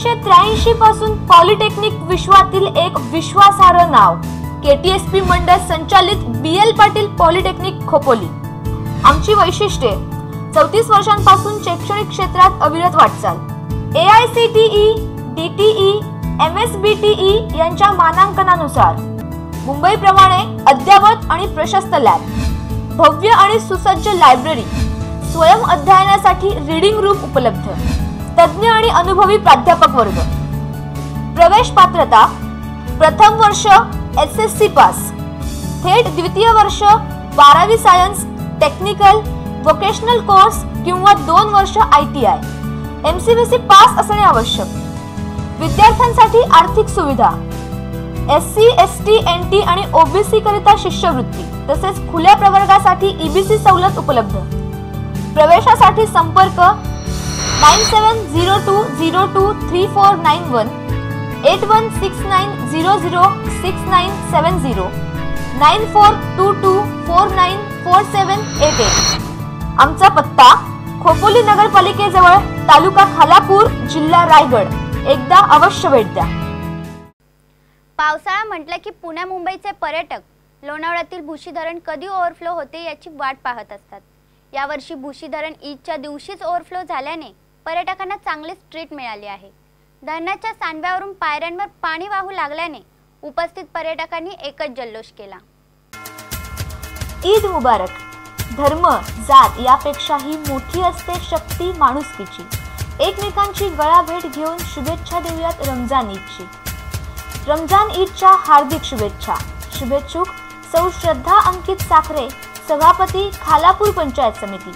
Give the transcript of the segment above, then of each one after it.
एकोणीसशे त्र्याऐंशी पासून पॉलिटेक्निक विश्वातील एक विश्वासार्ह नाव. केटीएसपी मंडळ संचालित B L Patil polytechnic Khopoli. आमची वैशिष्ट्ये. चौतीस वर्षांपासून शैक्षणिक क्षेत्रात अविरत वाटचाल. A I C T E D T E M S B T E यांच्या मानांकनानुसार. मुंबईप्रमाणे अद्ययावत आणि प्रशस्त लॅब. भव्य आणि सुसज्ज लायब्ररी. स्वयं अध्ययनासाठी रीडिंग रूम उपलब्ध. तज्ज्ञ आणि अनुभवी प्राध्यापक वर्ग. प्रवेश पात्रता प्रथम वर्ष एस एस सी पास थेट द्वितीय वर्ष बारावी सायन्स टेक्निकल वोकेशनल कोर्स किंवा दोन वर्ष I T I M C B C pass असणे आवश्यक. विद्यार्थ्यांसाठी आर्थिक सुविधा. S C S T N T आणि ओबीसी करिता शिष्यवृत्ती तसेच खुल्या प्रवर्गासाठी ईबीसी सवलत उपलब्ध. प्रवेशासाठी संपर्क nine seven zero two zero two three four nine one eight one six nine zero zero six nine seven zero nine four two two four nine four seven eight eight. आमचा पत्ता खोपोली नगरपालिकेजवळ तालुका खालापूर जिल्हा रायगड. एकदा अवश्य भेट द्या. पावसाळा म्हटलं की पुण्या मुंबईचे पर्यटक लोणावळ्यातील भुशी धरण कधी ओव्हरफ्लो होते याची वाट पाहत असतात. यावर्षी भुशी धरण ईदच्या दिवशीच ओव्हरफ्लो झाल्याने पर्यटकांना चांगलीच ट्रीट मिळाली आहे. धरणाच्या सांडव्यावरून पायऱ्यांवर पाणी वाहू लागल्याने उपस्थित पर्यटकांनी एकच जल्लोष केला. ईद मुबारक. धर्म जात यापेक्षाही मोठी असते शक्ती माणुसकीची. एकमेकांची गळाभेट घेऊन शुभेच्छा देऊयात रमजान ईदची. रमजान ईदच्या हार्दिक शुभेच्छा. शुभेच्छुक सौ श्रद्धा अंकित साखरे सभापती खालापूर पंचायत समिती.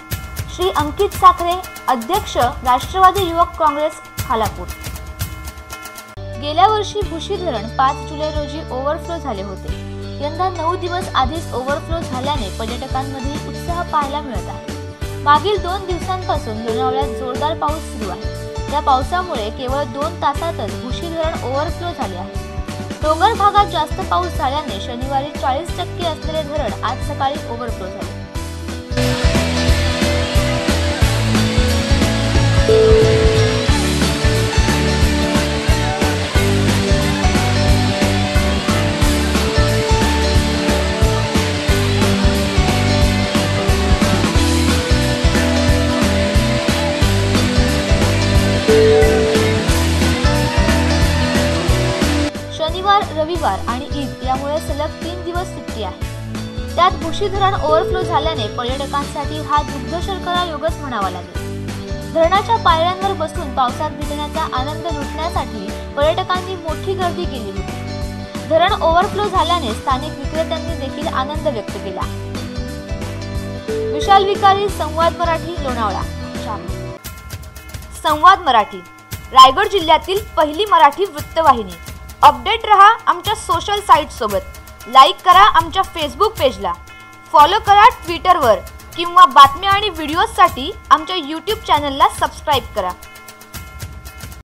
श्री अंकित साखरे अध्यक्ष राष्ट्रवादी युवक काँग्रेस खालापूर. गेल्या वर्षी भुशी धरण पाच जुलै रोजी ओव्हरफ्लो झाले होते. यंदा नऊ दिवस आधीच ओव्हरफ्लो झाल्याने पर्यटकांमध्ये उत्साह पाहायला मिळत आहे. मागील दोन दिवसांपासून लोणावळ्यात जोरदार पाऊस सुरू आहे. या पावसामुळे केवळ दोन तासातच भुशी धरण ओव्हरफ्लो झाले आहे. डोंगर भागात जास्त पाऊस झाल्याने शनिवारी चाळीस टक्के असलेले धरण आज सकाळी ओव्हरफ्लो झाले. शनिवार रविवार आणि ईद यामुळे सलग तीन दिवस सुट्टी आहे. त्यात भुशी धरण ओव्हरफ्लो झाल्याने पर्यटकांसाठी हा दुग्ध शर्करा योगच म्हणावा लागेल. धरणाच्या पायऱ्यांवर बसून पावसात भिजण्याचा आनंद लुटण्यासाठी पर्यटकांनी मोठी गर्दी केली होती. धरण ओव्हरफ्लो झाल्याने स्थानिक विक्रेत्यांनी देखील आनंद व्यक्त केला. विशाल विकारी संवाद मराठी लोणावळा. संवाद मराठी. रायगड जिल्ह्यातील पहिली मराठी वृत्तवाहिनी. अपडेट रहा आमच्या सोशल साईटसोबत लाईक करा आमच्या फेसबुक पेजला फॉलो करा ट्विटरवर किंवा बातम्या आणि व्हिडिओजसाठी आमच्या यूट्यूब चॅनलला सबस्क्राईब करा.